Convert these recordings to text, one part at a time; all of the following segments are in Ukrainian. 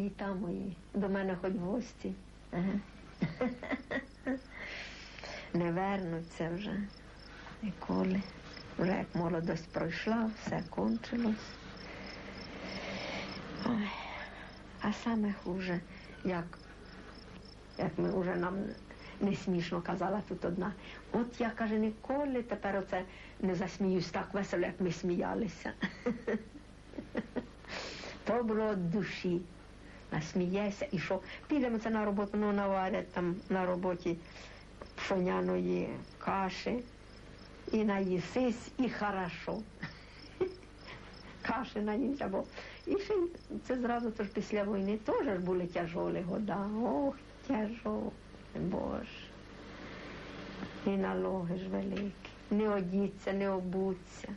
Літа мої, до мене хоч в гості. Ага. Не вернуться вже ніколи. Вже як молодость пройшла, все кончилось. Ой. А саме хуже, як, як ми вже нам не смішно казала тут одна. От я каже, ніколи тепер оце не засміюсь так весело, як ми сміялися. То було душі. Насмієшся і що підемо це на роботу, ну наварять там на роботі пшоняної каші і наїсись, і хорошо. Каші наїмся, бо і ще це зразу тож після війни теж були тяжолі года. Ох, тяжолі, Боже. І налоги ж великі. Не одіться, не обуться.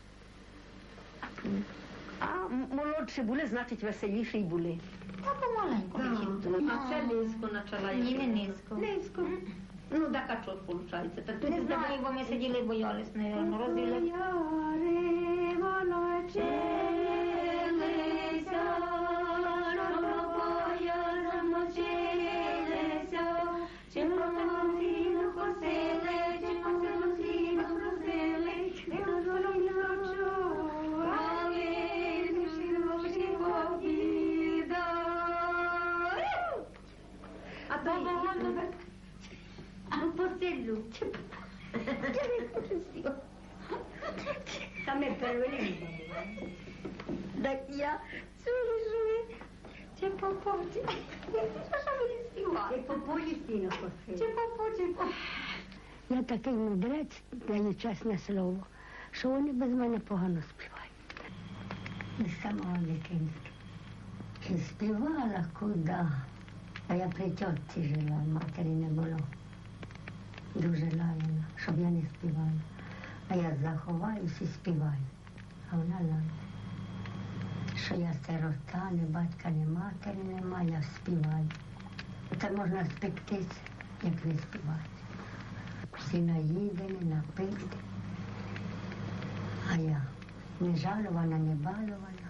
А молодші були, значить, веселіші й були. Та помаленьку. А це низько почала. Ні, не низько. Низько. Ну, так а що виходить? Та Не знаю, бо ми сиділи і боялись, напевно, розділити. А поселю. Та ми перевели. Так я цілу живі. Чи попоті. Що мені співати? Чи попоті стіну Чи попоті. Я такий мудрець, даю чесне слово, що вони без мене погано співають. З самого дитинства. І співала куди. А я при тьотці жила, матері не було. Дуже лаяла, щоб я не співала. А я заховаюсь і співаю. А вона лає. Що я сирота, не батька, не матері нема, я співаю. Це можна спектися, як не співати. Всі наїдені, напиті. А я не жалувана, не балована.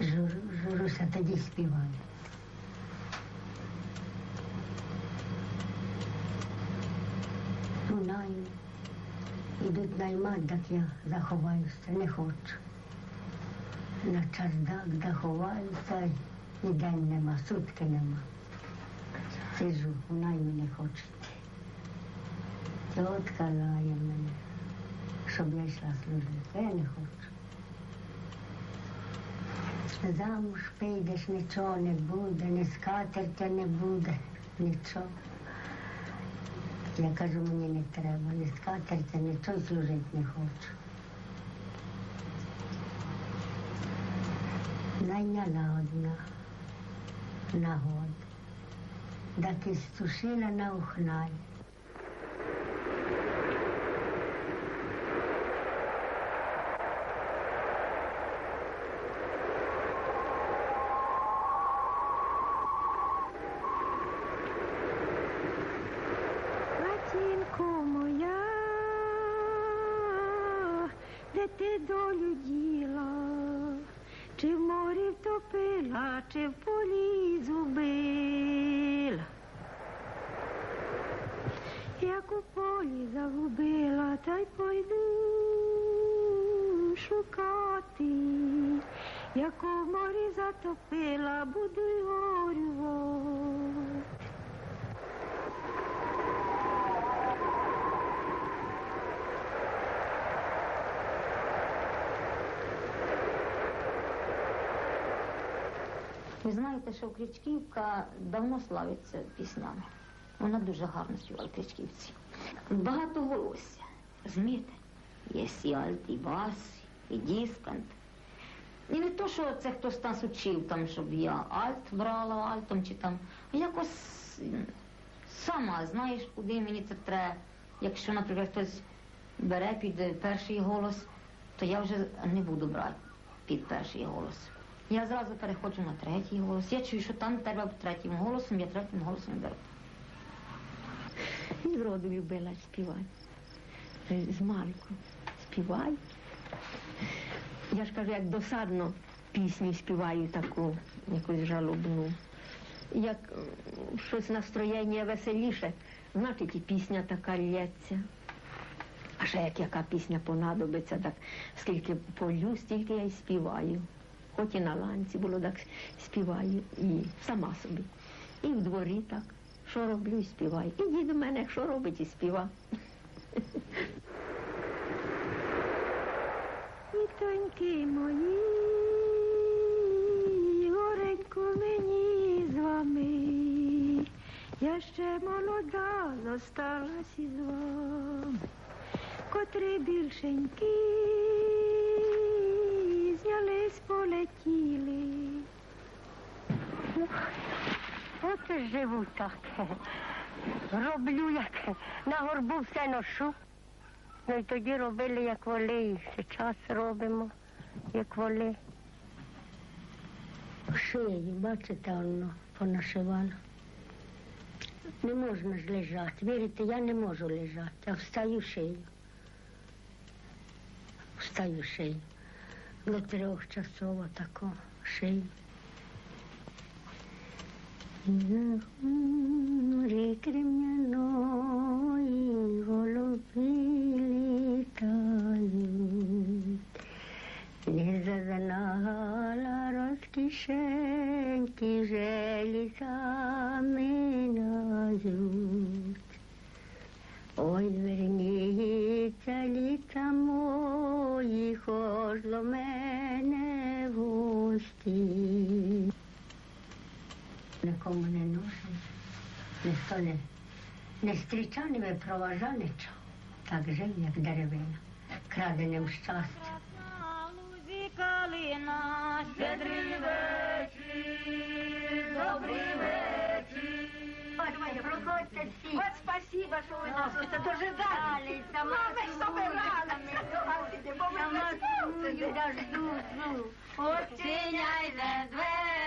Журу, журуся, тоді співаю. У найм. Ідуть наймати, так я заховаюся, не хочу. На чердак заховаюся, і день нема, сутки нема. Сижу, у наймі не хочуть. Тітка лає мене, щоб я йшла служити. Я не хочу. Замуж підеш, нічого не буде, ні скатертя не буде, нічого. Я кажу, мені не треба, не скатерця, нічого служити не хочу. Найняла одна нагода, да ти стушила на ухнай. Затопила, буду й. Ви знаєте, що Кричківка давно славиться піснями. Вона дуже гарно співала Кричківці. Багато волосся. Розумієте? Є і альт, і бас, і дискант. І не то, що це хтось нас учив, там, щоб я альт брала альтом чи там. а Якось сама знаєш, куди мені це треба. Якщо, наприклад, хтось бере під перший голос, то я вже не буду брати під перший голос. Я зразу переходжу на третій голос. Я чую, що там треба третім голосом, я третім голосом беру. І зроду любила співати. З Марку співаю. Я ж кажу, як досадно пісню співаю таку, якусь жалобну. Як щось настроєння веселіше, значить і пісня така лється. А ще як яка пісня понадобиться, так скільки полю, стільки я й співаю. Хоч і на ланці було, так співаю і сама собі. І в дворі так. Що роблю і співаю. І дід у мене, що робить і співа. Вітоньки мої, горенько мені з вами. Я ще молода зосталась із вами, котрі більшенькі знялись, полетіли. От живу так. Роблю, як на горбу все ношу. Ну і тоді робили, як воли, і зараз робимо, як воли. Шиї, бачите, воно понашивало. Не можна ж лежати. Вірите, я не можу лежати, а встаю шию. Встаю шию. До трьох часов тако шию. На горі нічого. Так жив, як деревина, краденим щастя. Калина, щедрий вечір, добрий вечір. Проходьте всі. От спасибо, що ви нас це Дожидались, сама жду, жду. Відчиняйте двері,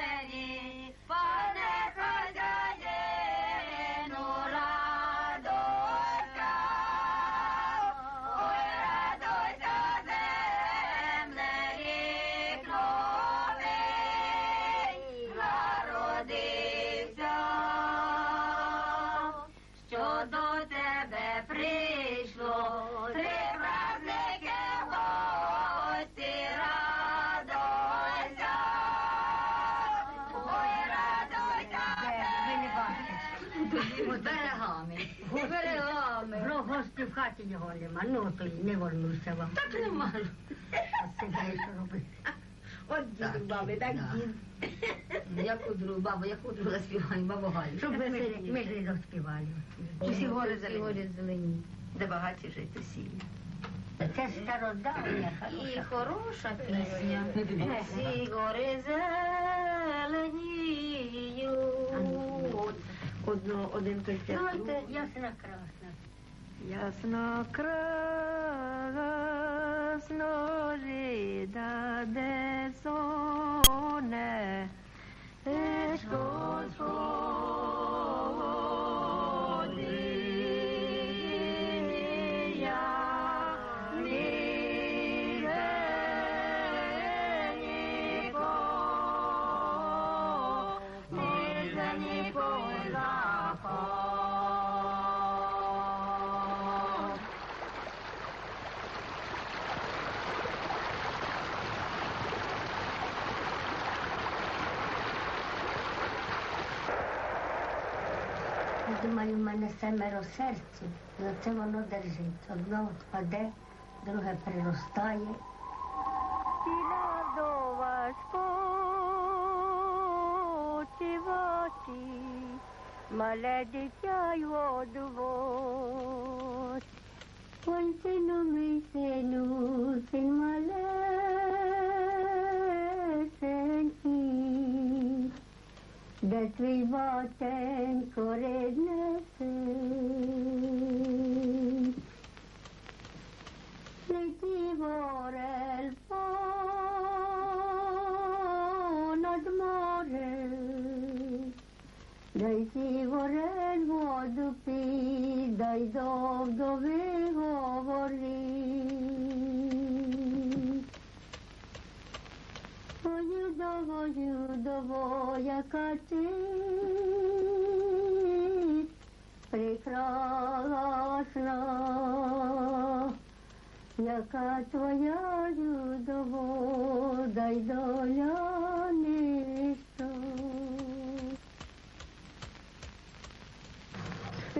його нема. Ну, то й не вернуся вам. Так нема. А себе що робити? От дід баби, так дід. Яку другу бабу, яку другу заспіваю, бабу Галю. Щоб ж- ми ж і заспівали. Усі гори зелені. зелені. Де багаті жити всі. Це стародавня, І хороша. хороша пісня. Всі гори зеленіють. Одно, один той Знаєте, ясна красна. Ясно красно жида де соне, Еш Думаю, в мене семеро серці, за це воно держить. Одно впаде, друге приростає. Мале дитя й одвод. Ой, сину, мій сину, син малесенький, де твій батенько рідний, дай ті орел воду пій, дай до вдови говорить. Ою довою дово, яка ти прекрасна, яка твоя людово, дай доля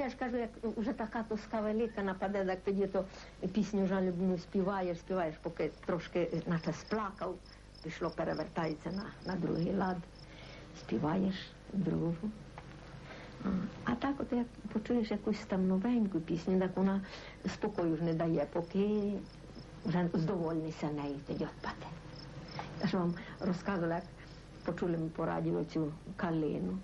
Я ж кажу, як вже така тоска велика нападе, так тоді то пісню жалібну співаєш, співаєш, поки трошки наче сплакав, пішло, перевертається на, на другий лад, співаєш другу. А, так, от як почуєш якусь там новеньку пісню, так вона спокою ж не дає, поки вже здовольнися нею, тоді відпаде. Я ж вам розказувала, як почули ми по радіо цю калину.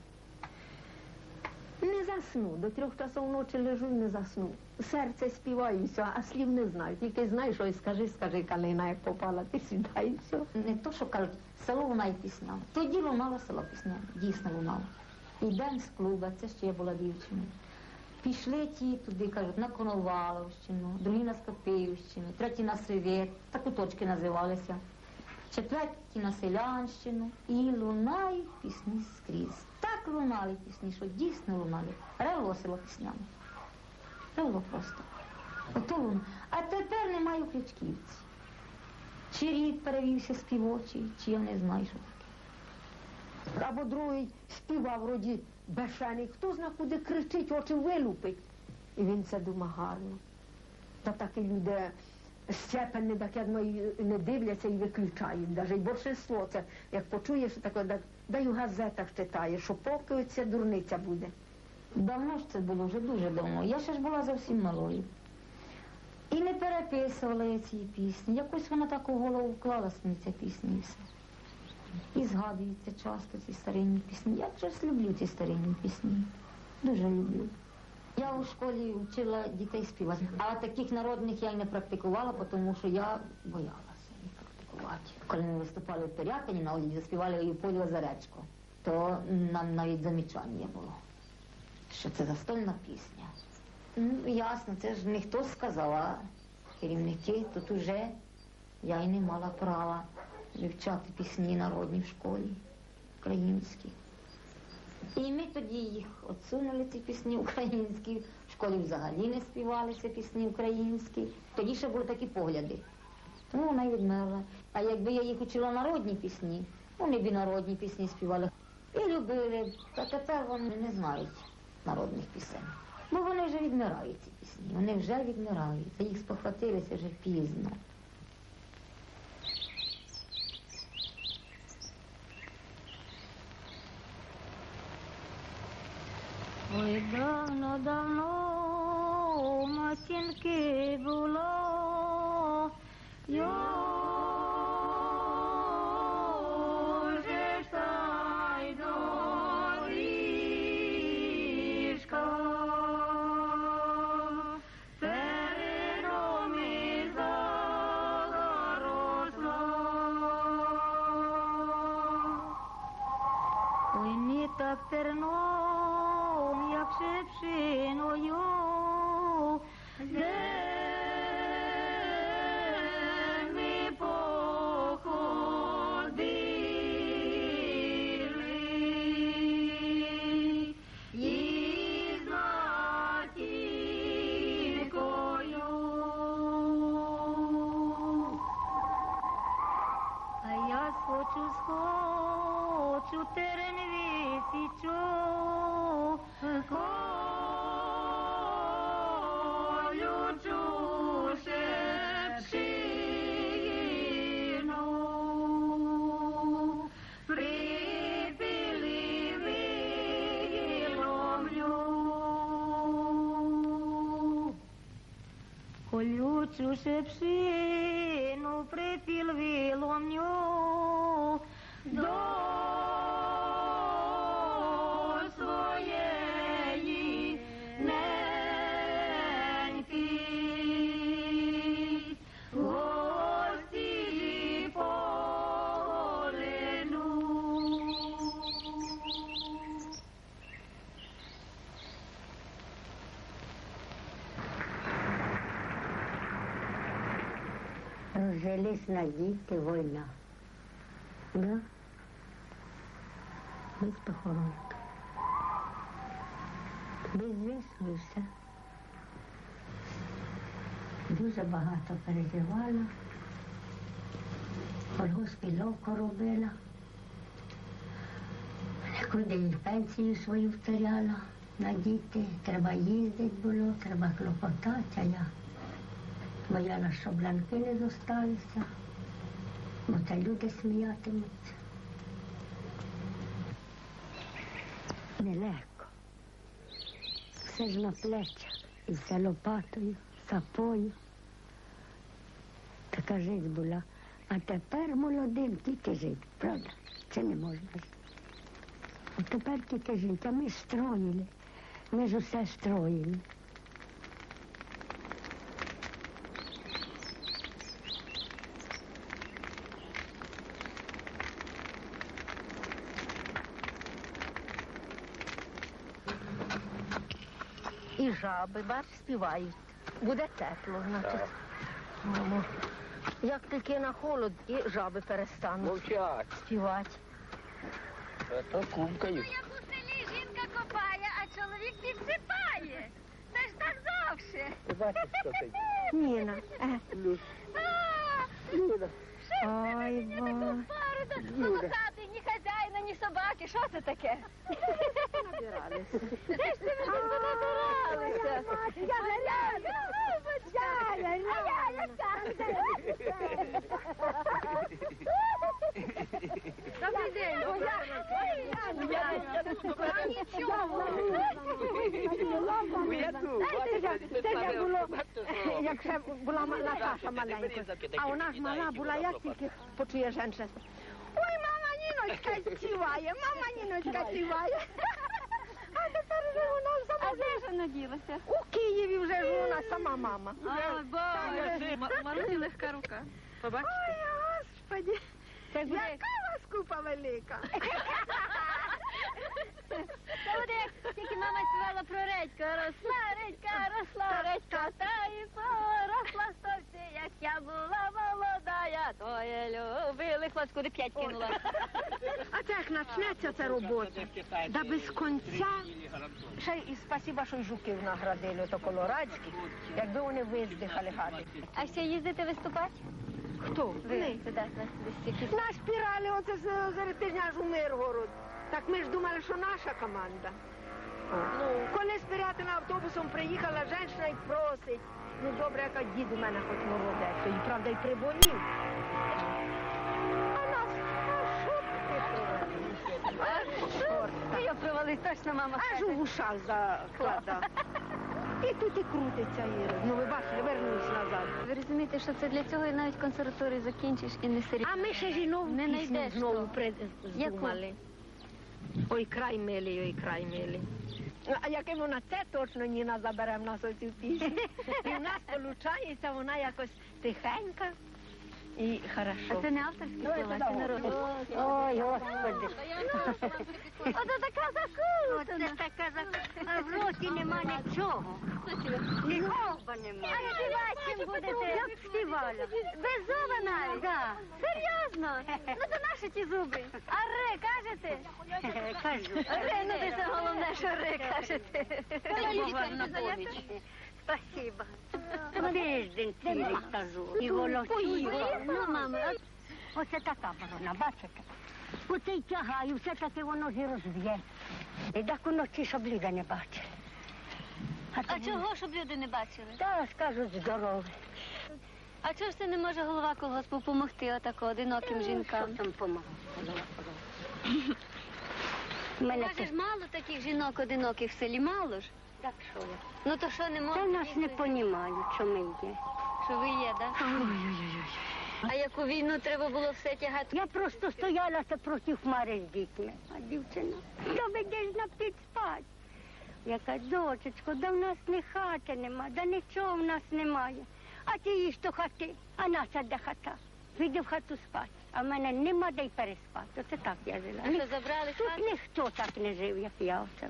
Не засну. До трьох часов ночі лежу і не засну. Серце співаю, і все, а слів не знаю. Тільки знаєш, що скажи, скажи, калина, як попала, ти сідай, все. Не то, що кажуть, село лунає пісня. Тоді лунала село пісня, дійсно лунала. Йдемо з клуба, це ще я була дівчиною. Пішли ті туди, кажуть, на Коноваловщину, другі на Скопіївщину, треті на Совєт, так куточки називалися. Четверті на Селянщину і лунають пісні скрізь. Так лунали пісні, що дійсно лунали. Ревло село піснями. Ревло просто. Ото луна. А тепер немає у Ключківці. Чи рід перевівся співочий, чи я не знаю, що таке. Або другий співав вроді бешений, хто зна куди кричить, очі вилупить. І він це дума гарно. Та такі люди щепені, так я думаю, не дивляться і виключають. Й більшинство це, як почуєш, таке, так, да й у газетах читаєш, що поки оця дурниця буде. Давно ж це було, вже дуже давно. Я ще ж була зовсім малою. І не переписувала я ці пісні. Якось вона так у голову вклалась мені ця пісня і все. І згадуються часто ці старинні пісні. Я щось люблю ці старинні пісні. Дуже люблю. Я у школі вчила дітей співати, а таких народних я й не практикувала, тому що я боялася їх. Коли ми виступали в Пирятині на Олі, заспівали Леопольд Лазаречко, то нам навіть замічання було що це застольна пісня. Ну, ясно, це ж не хтось сказав, а керівники. Тут уже я й не мала права вивчати пісні народні в школі, українські. І ми тоді їх отсунули, ці пісні українські, в школі взагалі не співалися пісні українські. Тоді ще були такі погляди. Тому вона й відмерла. А якби я їх учила народні пісні, вони б і народні пісні співали. І любили, та тепер вони не знають народних пісень. Бо вони вже відмирають ці пісні, вони вже відмирають. Їх спохватилися вже пізно. Ой, давно, давно матінки було. Yeah. 就是皮 Розжились на діти війна. Да? Без похоронки. Безвісно все. Дуже багато переживала. Колгоспі ловко робила. Куди і пенсію свою втеряла на діти. Треба їздити було, треба клопотати, а я бояла, що бланки не зосталися, бо та люди сміятимуться. Нелегко. Все ж на плечах, і все лопатою, сапою. Така життя була. А тепер молодим тільки жити, правда? Це не можна жити. А тепер тільки жити, а ми строїли. Ми ж усе строїли. І жаби, бач, співають. Буде тепло, значить. Мамо. Як тільки на холод, і жаби перестануть Мовчать, співати. то кумкають. Як у селі жінка копає, а чоловік підсипає. Це ж так завжди. Ти бачиш, що ти? Ніна. Е. Люд. А, Ой, бо. пару до ні хазяїна, ні собаки. Що це таке? Набиралися. Де ж ти ви тут понабиралися? Я гаряча, голубочка. А я яка? Добрий день. Я тут, бачите, Це ж було, бачите, як ще була ма- Наташа маленька. А вона ж мала була, як тільки почує тепер вже вона А де ж вона ділася? У Києві вже ж вона сама мама. Ой, Боже, Марусі легка рука. Ой, господи, Це буде, яка у вас купа велика. це буде, як тільки мама співала про редька. Росла редька, росла редька, та і поросла стовці, як я була молода, я твоє любили. Хлопці, куди п'ять кинула. А це як почнеться ця робота, да без конця. Ще і спасіба, що й жуків наградили, то колорадських, якби вони виздихали гати. А ще їздите виступати? Хто? Ви Вони. туди, на спіралі, оце серед тижня аж у Миргород. Так ми ж думали, що наша команда. Ну, коли спірятина автобусом приїхала жінка і просить. Ну добре, яка дід у мене хоч молодець, і правда й приболів. А нас, а що ти я провались точно, мама. Аж у вушах заклада. І тут і крутиться Іра. Ну ви бачили, вернусь назад. Ви розумієте, що це для цього і навіть консерваторію закінчиш і не серйозно. А ми ще ж Не пісню знову придумали. Ой, край милий, ой, край милий. А яке вона це точно Ніна забере в нас оцю пісню. І в нас виходить, вона якось тихенька і А це не авторські слова, це народні. Ой, господи. Ото така закутана. така а в роті нема нічого. Нікого нема. А співати чим будете? Як співала? Без зуба навіть? Да. Серйозно? Ну то наші ті зуби. А ри кажете? Кажу. Ри, ну ти це головне, що ри кажете. Спасибо. Тиждень цілий кажу. І волочу. Ну, мама, Оце така ворона, бачите? Оце й тягаю, все-таки воно ж і розб'є. І так уночі, щоб люди не бачили. А тоді- чого, щоб люди не бачили? Та скажуть здоровий. А чого ж це не може голова колгоспу допомогти отако одиноким жінкам? Там помогла? Ж мало таких жінок одиноких в селі, мало ж. Так що я? Ну то що не Та можна? нас не понімають, що ми є. Що ви є, так? А яку війну треба було все тягати? Я просто стоялася проти хмари з дітьми. А дівчина, підспать. Я кажу, дочечко, да в нас ні хати нема, да нічого в нас немає. А ти їж до хати, а наша де хата. Піди в хату спати. А в мене нема де й переспати. Оце так я жила. А Ні- забрали Тут хату? ніхто так не жив, як я оце.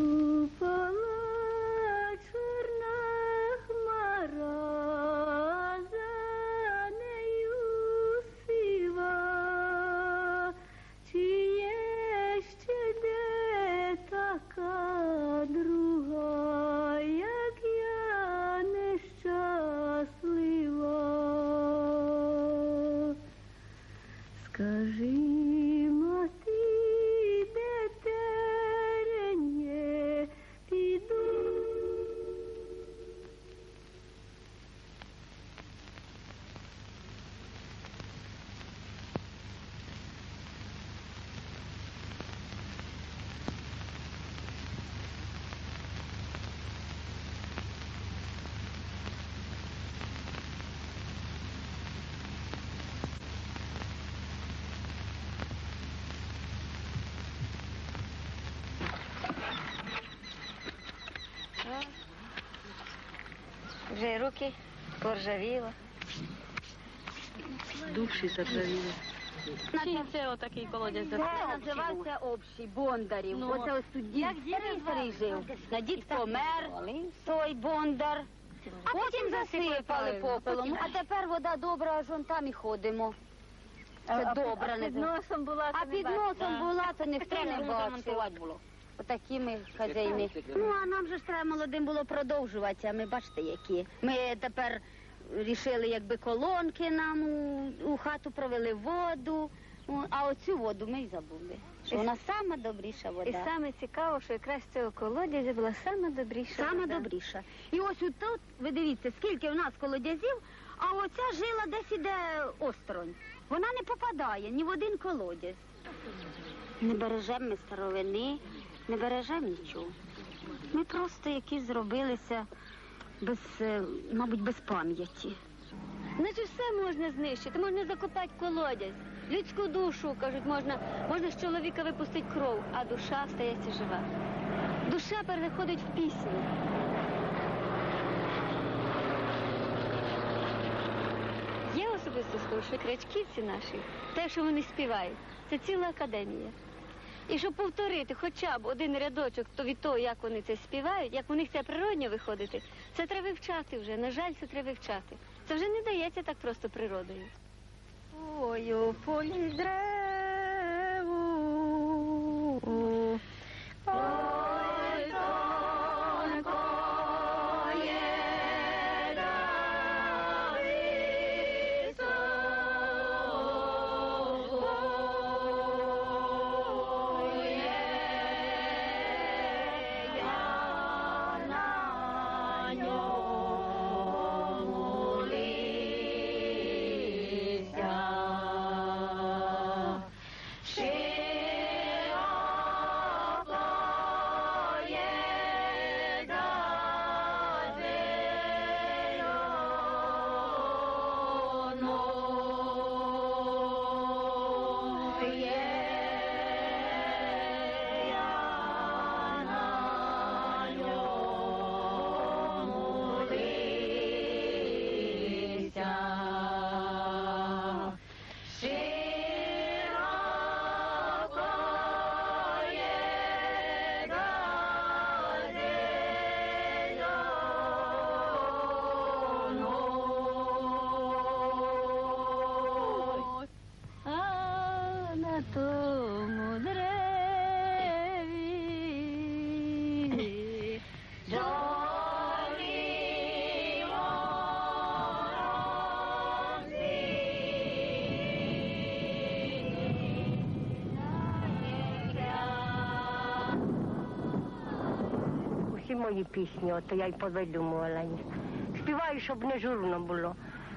Наступала Вже й руки поржавіло. Душі заржавіли. Чи це отакий колодязь? Це називався общий Бондарів. Ну, Оце ось тут дід старий старий жив. На дід помер той Бондар. А потім засипали попелом. А тепер вода добра, аж вон там і ходимо. Це добра, не була. А під носом була, то ніхто не бачив. Отакі ми хазяїни. Ну, а нам же ж треба молодим було продовжувати, а ми бачите, які. Ми тепер рішили, якби колонки нам у, у хату провели воду. Ну, А оцю воду ми й забули. Що вона сама добріша вода. І саме цікаво, що якраз цього колодязя була саме добріша. Саме вода. добріша. І ось тут, ви дивіться, скільки в нас колодязів, а оця жила десь іде осторонь. Вона не попадає ні в один колодязь. Не бережемо ми старовини, не бережемо нічого. Ми просто якісь зробилися без, е, мабуть, без пам'яті. Значить, все можна знищити, можна закопати колодязь. Людську душу, кажуть, можна, можна з чоловіка випустити кров, а душа стається жива. Душа переходить в пісню. Є особисто скажу, що крячківці наші, те, що вони співають, це ціла академія. І щоб повторити хоча б один рядочок то від того, як вони це співають, як у них це природньо виходити, це треба вивчати вже. На жаль, це треба вивчати. Це вже не дається так просто природою. Ой, у полі древу. Мої пісні, ото я й повидумувала їх. Співаю, щоб не журно було.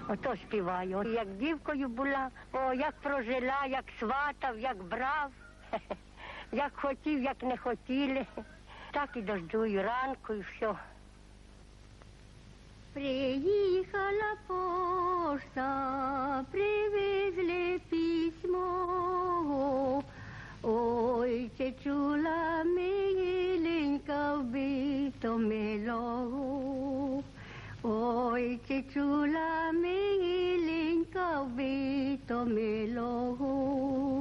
Ото співаю. Як дівкою була, о, як прожила, як сватав, як брав, як хотів, як не хотіли. Так і дождую ранку і все. Приїхала пошта, привезли письмо. Ой, чи чула миленька Paubito Melo. Hoy chichula mi link Paubito Melo.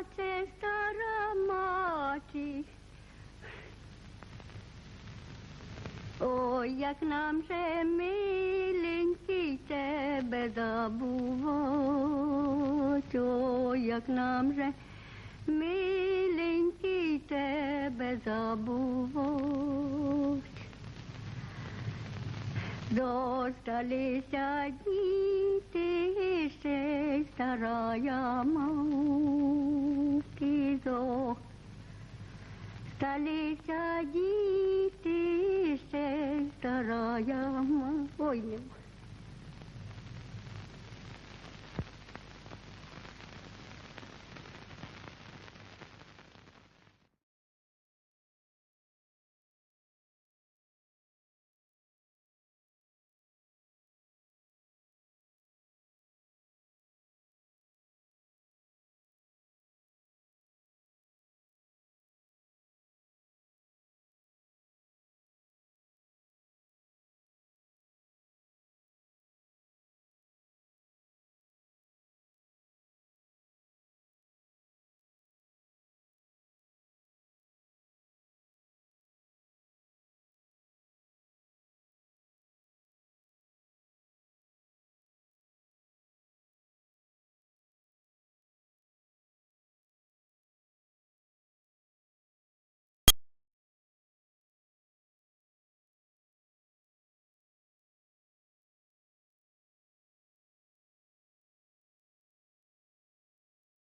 Плаче стара мати. Ой, як нам же миленький тебе забувать, ой, як нам же миленький тебе забувать. Досталися діти, ще старая мати зо. Сталися діти, ще старая. Ой, не можу.